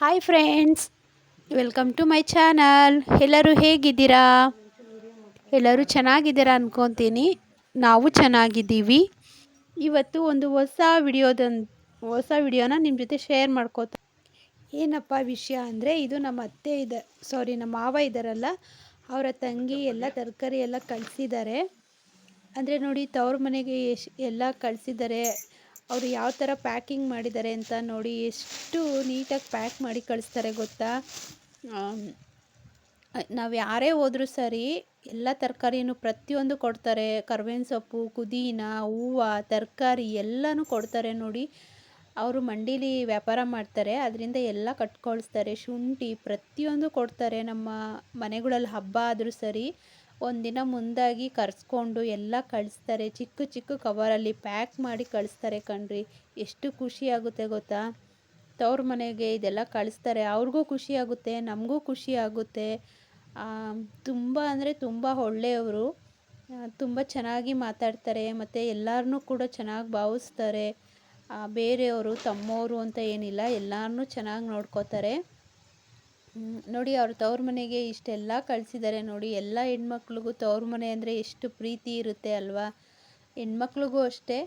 Hi friends welcome to my channel ಎಲ್ಲರೂ ಹೇಗಿದ್ದೀರಾ? ಎಲ್ಲರೂ ಚೆನ್ನಾಗಿದ್ದೀರಾ ಅನ್ಕೊತೀನಿ. ನಾವು ಚೆನ್ನಾಗಿದ್ದೀವಿ. ಇವತ್ತು ಒಂದು ಹೊಸ ವಿಡಿಯೋದ ಹೊಸ ವಿಡಿಯೋನ ನಿಮ್ಮ ಜೊತೆ ಶೇರ್ ಮಾಡ್ಕೋತ, ಏನಪ್ಪ ವಿಷಯ ಅಂದರೆ ಇದು ನಮ್ಮ ಅತ್ತೆ ಇದೆ ಸಾರಿ ನಮ್ಮ ಮಾವ ಇದ್ದಾರಲ್ಲ ಅವರ ತಂಗಿ ಎಲ್ಲ ತರಕಾರಿ ಎಲ್ಲ ಕಳಿಸಿದ್ದಾರೆ. ಅಂದರೆ ನೋಡಿ ತವ್ರ ಮನೆಗೆ ಎಷ್ಟು ಎಲ್ಲ ಕಳಿಸಿದ್ದಾರೆ. ಅವರು ಯಾವ ಥರ ಪ್ಯಾಕಿಂಗ್ ಮಾಡಿದ್ದಾರೆ ಅಂತ ನೋಡಿ ಎಷ್ಟು ನೀಟಾಗಿ ಪ್ಯಾಕ್ ಮಾಡಿ ಕಳಿಸ್ತಾರೆ ಗೊತ್ತಾ? ನಾವು ಯಾರೇ ಹೋದರೂ ಸರಿ ಎಲ್ಲ ತರಕಾರಿನೂ ಪ್ರತಿಯೊಂದು ಕೊಡ್ತಾರೆ. ಕರ್ಬೇವಿನ ಸೊಪ್ಪು ಕುದೀನ ಹೂವು, ತರಕಾರಿ ಎಲ್ಲನೂ ಕೊಡ್ತಾರೆ ನೋಡಿ. ಅವರು ಮಂಡೀಲಿ ವ್ಯಾಪಾರ ಮಾಡ್ತಾರೆ. ಅದರಿಂದ ಎಲ್ಲ ಕಟ್ಕೊಳಿಸ್ತಾರೆ. ಶುಂಠಿ ಪ್ರತಿಯೊಂದು ಕೊಡ್ತಾರೆ ನಮ್ಮ ಮನೆಗಳಲ್ಲಿ ಹಬ್ಬ ಆದರೂ ಸರಿ. ಒಂದಿನ ಮುಂದಾಗಿ ಕರೆಸ್ಕೊಂಡು ಎಲ್ಲ ಕಳಿಸ್ತಾರೆ. ಚಿಕ್ಕ ಚಿಕ್ಕ ಕವರಲ್ಲಿ ಪ್ಯಾಕ್ ಮಾಡಿ ಕಳಿಸ್ತಾರೆ ಕಣ್ರಿ. ಎಷ್ಟು ಖುಷಿ ಆಗುತ್ತೆ ಗೊತ್ತಾ? ತವ್ರ ಮನೆಗೆ ಇದೆಲ್ಲ ಕಳಿಸ್ತಾರೆ. ಅವ್ರಿಗೂ ಖುಷಿಯಾಗುತ್ತೆ, ನಮಗೂ ಖುಷಿ ಆಗುತ್ತೆ ತುಂಬ ಅಂದರೆ ತುಂಬ ಒಳ್ಳೆಯವರು. ತುಂಬ ಚೆನ್ನಾಗಿ ಮಾತಾಡ್ತಾರೆ ಮತ್ತು ಎಲ್ಲರನ್ನೂ ಕೂಡ ಚೆನ್ನಾಗಿ ಭಾವಿಸ್ತಾರೆ. ಬೇರೆಯವರು, ತಮ್ಮವರು ಅಂತ ಏನಿಲ್ಲ ಎಲ್ಲರನ್ನೂ ಚೆನ್ನಾಗಿ ನೋಡ್ಕೋತಾರೆ. ನೋಡಿ ಅವ್ರು ತವ್ರ ಮನೆಗೆ ಇಷ್ಟೆಲ್ಲ ಕಳಿಸಿದ್ದಾರೆ ನೋಡಿ, ಎಲ್ಲ ಹೆಣ್ಮಕ್ಳಿಗೂ ತವ್ರ ಮನೆ ಅಂದರೆ ಎಷ್ಟು ಪ್ರೀತಿ ಇರುತ್ತೆ ಅಲ್ವಾ? ಹೆಣ್ಮಕ್ಳಿಗೂ ಅಷ್ಟೇ.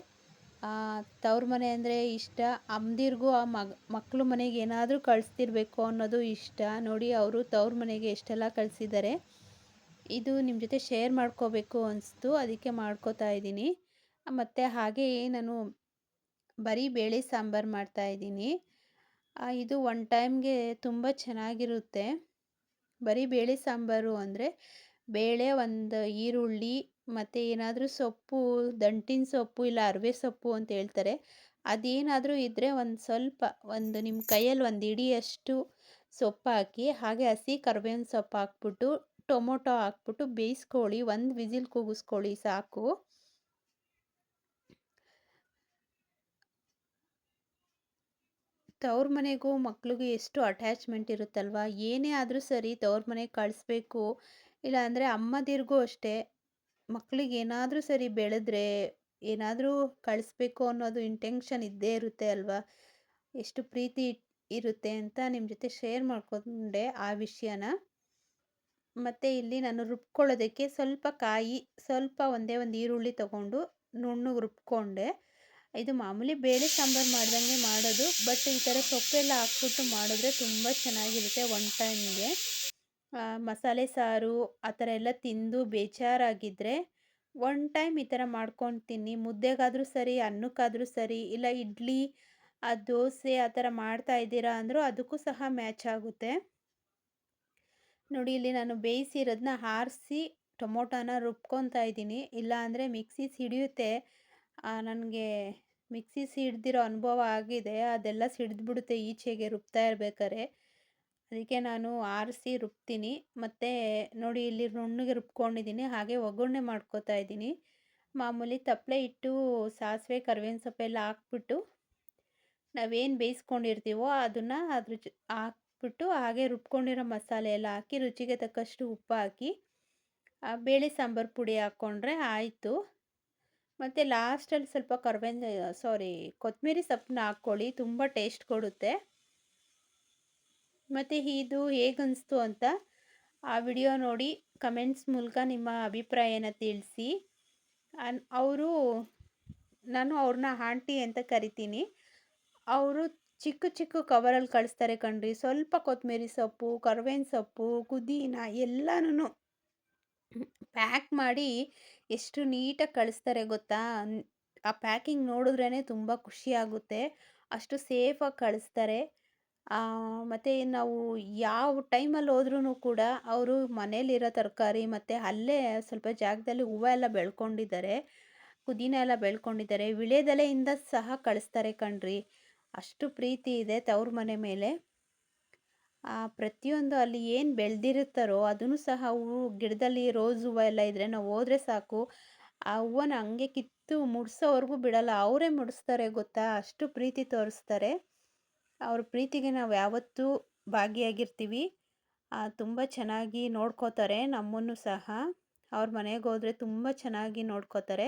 ತವ್ರ ಮನೆ ಅಂದರೆ ಇಷ್ಟ. ಅಮ್ಮದಿರ್ಗೂ ಆ ಮಗ ಮಕ್ಕಳು ಮನೆಗೆ ಏನಾದರೂ ಕಳಿಸ್ತಿರ್ಬೇಕು ಅನ್ನೋದು ಇಷ್ಟ. ನೋಡಿ ಅವರು ತವ್ರ ಮನೆಗೆ ಎಷ್ಟೆಲ್ಲ ಕಳಿಸಿದ್ದಾರೆ ಇದು ನಿಮ್ಮ ಜೊತೆ ಶೇರ್ ಮಾಡ್ಕೋಬೇಕು ಅನಿಸ್ತು. ಅದಕ್ಕೆ ಮಾಡ್ಕೋತಾ ಇದ್ದೀನಿ. ಮತ್ತು ಹಾಗೆ ನಾನು ಬರೀ ಬೇಳೆ ಸಾಂಬಾರು ಮಾಡ್ತಾಯಿದ್ದೀನಿ ಇದು ಒನ್ ಟೈಮ್ಗೆ ತುಂಬ ಚೆನ್ನಾಗಿರುತ್ತೆ. ಬರೀ ಬೇಳೆ ಸಾಂಬಾರು ಅಂದರೆ ಬೇಳೆ, ಒಂದು ಈರುಳ್ಳಿ, ಮತ್ತು ಏನಾದರೂ ಸೊಪ್ಪು, ದಂಟಿನ ಸೊಪ್ಪು ಇಲ್ಲ ಅರಿವೆ ಸೊಪ್ಪು ಅಂತ ಹೇಳ್ತಾರೆ. ಅದೇನಾದರೂ ಇದ್ದರೆ ಒಂದು ಸ್ವಲ್ಪ, ಒಂದು ನಿಮ್ಮ ಕೈಯಲ್ಲಿ ಒಂದು ಇಡಿಯಷ್ಟು ಸೊಪ್ಪು ಹಾಕಿ, ಹಾಗೆ ಹಸಿ ಕರ್ಬೇವಿನ ಸೊಪ್ಪು ಹಾಕ್ಬಿಟ್ಟು, ಟೊಮೊಟೊ ಹಾಕ್ಬಿಟ್ಟು ಬೇಯಿಸ್ಕೊಳ್ಳಿ, ಒಂದು ವಿಸಿಲ್ ಕೂಗಿಸ್ಕೊಳ್ಳಿ ಸಾಕು. ತವ್ರ ಮನೆಗೂ ಮಕ್ಳಿಗೂ ಎಷ್ಟು ಅಟ್ಯಾಚ್ಮೆಂಟ್ ಇರುತ್ತಲ್ವ? ಏನೇ ಆದರೂ ಸರಿ ತವ್ರ ಮನೆಗೆ ಕಳಿಸ್ಬೇಕು. ಇಲ್ಲಾಂದರೆ ಅಮ್ಮದಿರ್ಗೂ ಅಷ್ಟೇ. ಮಕ್ಳಿಗೆ ಏನಾದರೂ ಸರಿ ಬೆಳೆದ್ರೆ ಏನಾದರೂ ಕಳಿಸ್ಬೇಕು ಅನ್ನೋದು ಇಂಟೆನ್ಷನ್ ಇದ್ದೇ ಇರುತ್ತೆ ಅಲ್ವಾ? ಎಷ್ಟು ಪ್ರೀತಿ ಇರುತ್ತೆ ಅಂತ ನಿಮ್ಮ ಜೊತೆ ಶೇರ್ ಮಾಡಿಕೊಂಡೆ ಆ ವಿಷಯನ. ಮತ್ತು ಇಲ್ಲಿ ನಾನು ರುಬ್ಕೊಳ್ಳೋದಕ್ಕೆ ಸ್ವಲ್ಪ ಕಾಯಿ, ಸ್ವಲ್ಪ ಒಂದೇ ಒಂದು ಈರುಳ್ಳಿ ತಗೊಂಡು ನುಣ್ಣಗೆ ರುಬ್ಕೊಂಡೆ. ಇದು ಮಾಮೂಲಿ ಬೇಳೆ ಸಾಂಬಾರು ಮಾಡ್ದಂಗೆ ಮಾಡೋದು, ಬಟ್ ಈ ಥರ ಸೊಪ್ಪೆಲ್ಲ ಹಾಕ್ಬಿಟ್ಟು ಮಾಡಿದ್ರೆ ತುಂಬ ಚೆನ್ನಾಗಿರುತ್ತೆ ಒನ್ ಟೈಮ್ಗೆ. ಮಸಾಲೆ ಸಾರು, ಆ ಥರ ಎಲ್ಲ ತಿಂದು ಬೇಜಾರಾಗಿದ್ದರೆ ಒನ್ ಟೈಮ್ ಈ ಥರ ಮಾಡ್ಕೊಂಡು ಮುದ್ದೆಗಾದರೂ ಸರಿ, ಅನ್ನಕ್ಕಾದರೂ ಸರಿ, ಇಲ್ಲ ಇಡ್ಲಿ, ಆ ದೋಸೆ, ಆ ಥರ ಮಾಡ್ತಾ ಇದ್ದೀರಾ ಅಂದರೂ ಅದಕ್ಕೂ ಸಹ ಮ್ಯಾಚ್ ಆಗುತ್ತೆ. ನೋಡಿ, ಇಲ್ಲಿ ನಾನು ಬೇಯಿಸಿರೋದನ್ನ ಆರಿಸಿ ಟೊಮೊಟೊನ ರುಬ್ಕೊತಾ ಇದ್ದೀನಿ. ಇಲ್ಲ ಅಂದರೆ ಮಿಕ್ಸಿ ಸಿಡಿಯುತ್ತೆ ನನಗೆ ಮಿಕ್ಸಿ ಸಿಡ್ದಿರೋ ಅನುಭವ ಆಗಿದೆ. ಅದೆಲ್ಲ ಸಿಡಿದ್ಬಿಡುತ್ತೆ, ಈಚೆಗೆ ರುಬ್ತಾ ಇರ್ಬೇಕಾದ್ರೆ. ಅದಕ್ಕೆ ನಾನು ಆರಿಸಿ ರುಬ್ತೀನಿ. ಮತ್ತು ನೋಡಿ, ಇಲ್ಲಿ ನುಣ್ಣಗೆ ರುಬ್ಕೊಂಡಿದ್ದೀನಿ. ಹಾಗೆ ಒಗ್ಗರಣೆ ಮಾಡ್ಕೋತಾ ಇದ್ದೀನಿ. ಮಾಮೂಲಿ ತಪ್ಪಲೆ ಇಟ್ಟು ಸಾಸಿವೆ ಕರ್ವೇನ ಸೊಪ್ಪೆಲ್ಲ ಹಾಕ್ಬಿಟ್ಟು ನಾವೇನು ಬೇಯಿಸ್ಕೊಂಡಿರ್ತೀವೋ ಅದನ್ನು ಅದ್ರ ಹಾಕ್ಬಿಟ್ಟು ಹಾಗೆ ರುಬ್ಕೊಂಡಿರೋ ಮಸಾಲೆ ಎಲ್ಲ ಹಾಕಿ, ರುಚಿಗೆ ತಕ್ಕಷ್ಟು ಉಪ್ಪು ಹಾಕಿ ಬೇಳೆ ಸಾಂಬಾರು ಪುಡಿ ಹಾಕ್ಕೊಂಡ್ರೆ ಆಯಿತು. ಮತ್ತು ಲಾಸ್ಟಲ್ಲಿ ಸ್ವಲ್ಪ ಕರ್ಬೇವಿನ ಸಾರಿ ಕೊತ್ತಂಬರಿ ಸೊಪ್ಪನ್ನ ಹಾಕ್ಕೊಳ್ಳಿ, ತುಂಬ ಟೇಸ್ಟ್ ಕೊಡುತ್ತೆ. ಮತ್ತು ಇದು ಹೇಗನ್ನಿಸ್ತು ಅಂತ ಆ ವಿಡಿಯೋ ನೋಡಿ, ಕಮೆಂಟ್ಸ್ ಮೂಲಕ ನಿಮ್ಮ ಅಭಿಪ್ರಾಯನ ತಿಳಿಸಿ. ಅವರು, ನಾನು ಅವ್ರನ್ನ ಆಂಟಿ ಅಂತ ಕರಿತೀನಿ. ಅವರು ಚಿಕ್ಕ ಚಿಕ್ಕ ಕವರಲ್ಲಿ ಕಳಿಸ್ತಾರೆ ಕಣ್ರಿ. ಸ್ವಲ್ಪ ಕೊತ್ತಂಬರಿ ಸೊಪ್ಪು ಕರ್ಬೇವಿನ ಸೊಪ್ಪು ಕುದೀನ ಎಲ್ಲನೂ ಪ್ಯಾಕ್ ಮಾಡಿ ಎಷ್ಟು ನೀಟಾಗಿ ಕಳಿಸ್ತಾರೆ ಗೊತ್ತಾ? ಆ ಪ್ಯಾಕಿಂಗ್ ನೋಡಿದ್ರೇ ತುಂಬ ಖುಷಿಯಾಗುತ್ತೆ ಅಷ್ಟು ಸೇಫಾಗಿ ಕಳಿಸ್ತಾರೆ. ಮತ್ತು ನಾವು ಯಾವ ಟೈಮಲ್ಲಿ ಹೋದ್ರೂ ಕೂಡ ಅವರು ಮನೇಲಿರೋ ತರಕಾರಿ ಮತ್ತು ಅಲ್ಲೇ ಸ್ವಲ್ಪ ಜಾಗದಲ್ಲಿ ಹೂವು ಎಲ್ಲ ಬೆಳ್ಕೊಂಡಿದ್ದಾರೆ. ಪುದೀನ ಎಲ್ಲ ಬೆಳ್ಕೊಂಡಿದ್ದಾರೆ. ವಿಳೆದೆಲೆಯಿಂದ ಸಹ ಕಳಿಸ್ತಾರೆ ಕಣ್ರಿ. ಅಷ್ಟು ಪ್ರೀತಿ ಇದೆ ತವ್ರ ಮನೆ ಮೇಲೆ. ಪ್ರತಿಯೊಂದು ಅಲ್ಲಿ ಏನು ಬೆಳೆದಿರುತ್ತಾರೋ ಅದನ್ನು ಸಹ ಹೂವು, ಗಿಡದಲ್ಲಿ ರೋಸ್ ಹೂವು ಎಲ್ಲ ಇದ್ದರೆ ನಾವು ಹೋದ್ರೆ ಸಾಕು. ಆ ಹೂವನ್ನ ಹಂಗೆ ಕಿತ್ತು ಮುಡ್ಸೋವರೆಗೂ ಬಿಡಲ್ಲ, ಅವರೇ ಮುಡಿಸ್ತಾರೆ ಗೊತ್ತಾ? ಅಷ್ಟು ಪ್ರೀತಿ ತೋರಿಸ್ತಾರೆ. ಅವ್ರ ಪ್ರೀತಿಗೆ ನಾವು ಯಾವತ್ತೂ ಭಾಗಿಯಾಗಿರ್ತೀವಿ. ತುಂಬ ಚೆನ್ನಾಗಿ ನೋಡ್ಕೋತಾರೆ ನಮ್ಮನ್ನು ಸಹ. ಅವ್ರ ಮನೆಗೆ ಹೋದ್ರೆ ತುಂಬ ಚೆನ್ನಾಗಿ ನೋಡ್ಕೋತಾರೆ.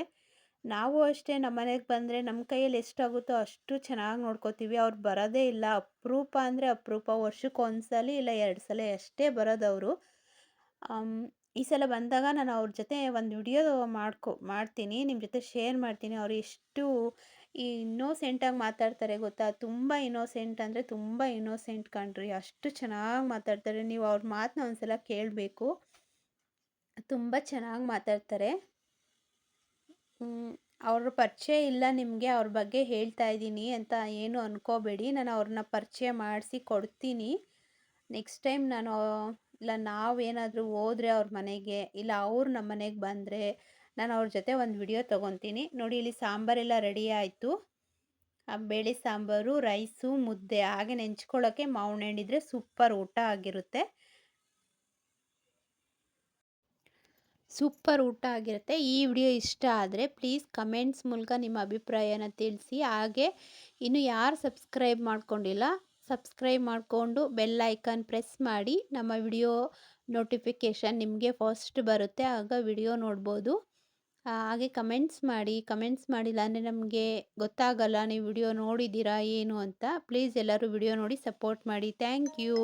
ನಾವು ಅಷ್ಟೇ ನಮ್ಮ ಮನೆಗೆ ಬಂದರೆ ನಮ್ಮ ಕೈಯಲ್ಲಿ ಎಷ್ಟಾಗುತ್ತೋ ಅಷ್ಟು ಚೆನ್ನಾಗಿ ನೋಡ್ಕೋತೀವಿ. ಅವ್ರು ಬರೋದೇ ಇಲ್ಲ. ಅಪರೂಪ ಅಂದರೆ ಅಪರೂಪ. ವರ್ಷಕ್ಕೆ ಒಂದ್ಸಲ ಇಲ್ಲ ಎರಡು ಸಲ ಅಷ್ಟೇ ಬರೋದು ಅವರು. ಈ ಸಲ ಬಂದಾಗ ನಾನು ಅವ್ರ ಜೊತೆ ಒಂದು ವಿಡಿಯೋ ಮಾಡ್ಕೊ, ಮಾಡ್ತೀನಿ. ನಿಮ್ಮ ಜೊತೆ ಶೇರ್ ಮಾಡ್ತೀನಿ. ಅವ್ರು ಎಷ್ಟು ಈ ಇನ್ನೋಸೆಂಟಾಗಿ ಮಾತಾಡ್ತಾರೆ ಗೊತ್ತಾ? ತುಂಬ ಇನ್ನೋಸೆಂಟ್ ಅಂದರೆ ತುಂಬ ಇನ್ನೋಸೆಂಟ್ ಕಣ್ರಿ. ಅಷ್ಟು ಚೆನ್ನಾಗಿ ಮಾತಾಡ್ತಾರೆ. ನೀವು ಅವ್ರ ಮಾತನ್ನ ಒಂದ್ಸಲ ಕೇಳಬೇಕು. ತುಂಬ ಚೆನ್ನಾಗಿ ಮಾತಾಡ್ತಾರೆ. ಅವ್ರ ಪರಿಚಯ ಇಲ್ಲ ನಿಮಗೆ, ಅವ್ರ ಬಗ್ಗೆ ಹೇಳ್ತಾ ಇದ್ದೀನಿ ಅಂತ ಏನು ಅಂದ್ಕೋಬೇಡಿ ನಾನು ಅವ್ರನ್ನ ಪರಿಚಯ ಮಾಡಿಸಿ ಕೊಡ್ತೀನಿ. ನೆಕ್ಸ್ಟ್ ಟೈಮ್ ನಾನು, ಇಲ್ಲ ನಾವೇನಾದರೂ ಹೋದ್ರೆ ಅವ್ರ ಮನೆಗೆ, ಇಲ್ಲ ಅವ್ರು ನಮ್ಮ ಮನೆಗೆ ಬಂದರೆ ನಾನು ಅವ್ರ ಜೊತೆ ಒಂದು ವಿಡಿಯೋ ತೊಗೊತೀನಿ. ನೋಡಿ, ಇಲ್ಲಿ ಸಾಂಬಾರೆಲ್ಲ ರೆಡಿ ಆಯಿತು. ಬೇಳೆ ಸಾಂಬಾರು ರೈಸು ಮುದ್ದೆ ಹಾಗೆ ನೆಂಚ್ಕೊಳ್ಳೋಕ್ಕೆ ಮಾವಿನ ಹಣ್ಣಿದ್ರೆ ಸೂಪರ್ ಊಟ ಆಗಿರುತ್ತೆ. ಸೂಪರ್ ಊಟ ಆಗಿರುತ್ತೆ. ಈ ವಿಡಿಯೋ ಇಷ್ಟ ಆದರೆ ಪ್ಲೀಸ್ ಕಮೆಂಟ್ಸ್ ಮೂಲಕ ನಿಮ್ಮ ಅಭಿಪ್ರಾಯನ ತಿಳಿಸಿ. ಹಾಗೆ ಇನ್ನು ಯಾರು ಸಬ್ಸ್ಕ್ರೈಬ್ ಮಾಡ್ಕೊಂಡಿಲ್ಲ, ಸಬ್ಸ್ಕ್ರೈಬ್ ಮಾಡಿಕೊಂಡು ಬೆಲ್ ಐಕಾನ್ ಪ್ರೆಸ್ ಮಾಡಿ. ನಮ್ಮ ವಿಡಿಯೋ ನೋಟಿಫಿಕೇಷನ್ ನಿಮಗೆ ಫಸ್ಟ್ ಬರುತ್ತೆ, ಆಗ ವಿಡಿಯೋ ನೋಡ್ಬೋದು. ಹಾಗೆ ಕಮೆಂಟ್ಸ್ ಮಾಡಿ, ಕಮೆಂಟ್ಸ್ ಮಾಡಿಲ್ಲ ಅಂದರೆ ನಮಗೆ ಗೊತ್ತಾಗಲ್ಲ ನೀವು ವಿಡಿಯೋ ನೋಡಿದ್ದೀರಾ, ಏನು ಅಂತ. ಪ್ಲೀಸ್ ಎಲ್ಲರೂ ವಿಡಿಯೋ ನೋಡಿ ಸಪೋರ್ಟ್ ಮಾಡಿ. Thank you.